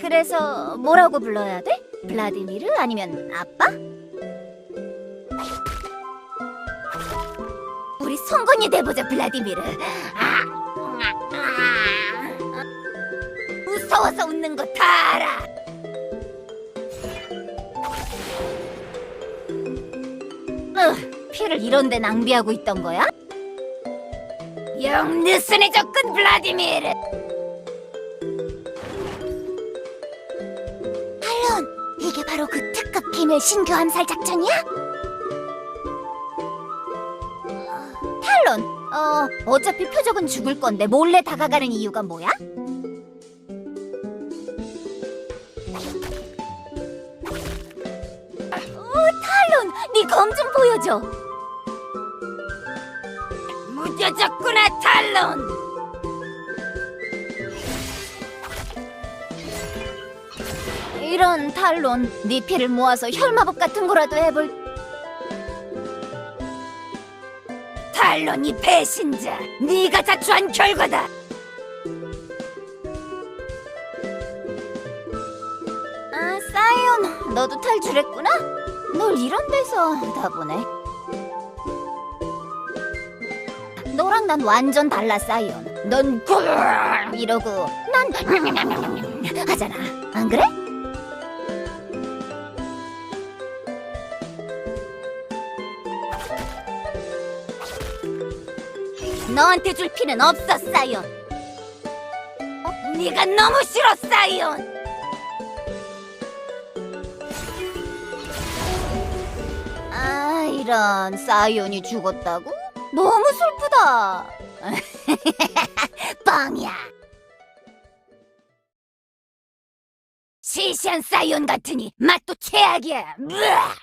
그래서 뭐라고 불러야 돼? 블라디미르 아니면 아빠? 우리 성군이 돼보자 블라디미르 아, 아, 아. 무서워서 웃는 거 다 알아 으, 피를 이런 데 낭비하고 있던 거야? 영 느슨해졌군 블라디미르 이게 바로 그 특급 비밀 신규 암살 작전이야? 어, 탈론 어 어차피 표적은 죽을 건데 몰래 다가가는 이유가 뭐야? 어, 탈론 네 검 좀 보여줘 무뎌졌구나 탈론 이런 탈론 네 피를 모아서 혈마법 같은 거라도 해볼. 탈론이 배신자 네가 자초한 결과다. 아 사이온 너도 탈출했구나? 널 이런 데서 다 보네 너랑 난 완전 달라 사이온. 넌 꿀 이러고 난 하잖아. 안 그래? 너한테 줄 필요는 없어, 사이온. 어? 네가 너무 싫어, 사이온. 아, 이런 사이온이 죽었다고? 너무 슬프다. 뻥이야. 시시한 사이온 같으니 맛도 최악이야. 으아!